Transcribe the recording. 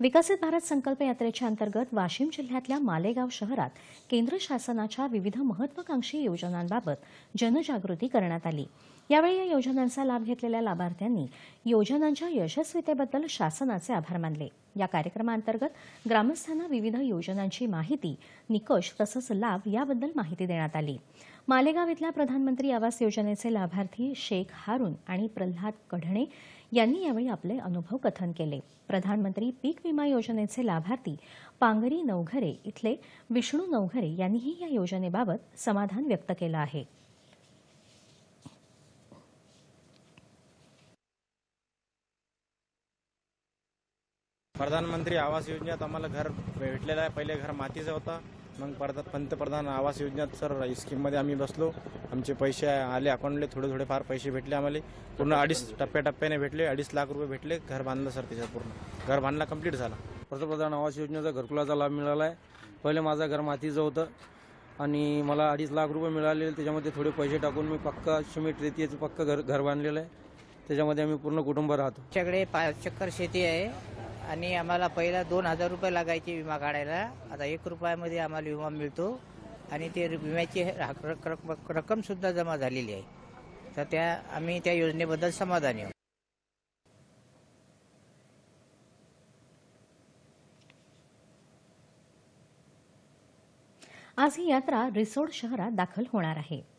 विकसित भारत संकल्प यात्रेच्या अंतर्गत वाशिम जिल्ह्यातल्या मालेगाव शहरात केंद्र शासनाच्या विविध महत्वाकांक्षी योजनांबाबत जनजागृती करण्यात आली. यावेळी या योजनांचा लाभ घेतलेल्या लाभार्थ्यांनी योजनांच्या यशस्वीतेबद्दल शासनाचे आभार मानले. या कार्यक्रमाअंतर्गत ग्रामस्थांना विविध योजनांची माहिती निकष तसंच लाभ याबद्दल माहिती देण्यात आली. मालेगाव इथल्या प्रधानमंत्री आवास योजनेचे लाभार्थी शेख हारून आणि प्रल्हाद कढणे यांनी यावेळी आपले अनुभव कथन केले. प्रधानमंत्री पीक विमा योजनेचे लाभार्थी पांगरी नवघरे इथले विष्णू नवघरे यांनीही या योजनेबाबत समाधान व्यक्त केलं आहे. प्रधानमंत्री आवास योजनेत आम्हाला घर भेटलेलं आहे. पहिले घर मातीचं होतं. मग परत पंतप्रधान आवास योजनेत सर स्कीममध्ये आम्ही बसलो. आमचे पैसे आले अकाउंटले. थोडे थोडे फार पैसे भेटले आम्हाला. पूर्ण अडीच टप्प्याटप्प्याने भेटले. अडीच लाख रुपये भेटले. घर बांधलं सर त्याच्यात पूर्ण. घर बांधला कंप्लीट झाला. पंतप्रधान आवास योजनेचा घरकुलाचा लाभ मिळाला आहे पहिले माझं घर मातीचं होतं. आणि मला अडीच लाख रुपये मिळाले. त्याच्यामध्ये थोडे पैसे टाकून मी पक्का सिमेंट रेतीचं पक्का घर घर बांधलेलं आहे. त्याच्यामध्ये आम्ही पूर्ण कुटुंब राहतो. आमच्याकडे पाच चक्कर शेती आहे. आणि आम्हाला पहिला दोन हजार रुपये लागायचे विमा काढायला. आता एक रुपयामध्ये आम्हाला विमा मिळतो. आणि ते विम्याची रक- रक्कम सुद्धा जमा झालेली आहे. तर त्या आम्ही त्या योजनेबद्दल समाधानी आहोत आज ही यात्रा रिसोड शहरात दाखल होणार आहे.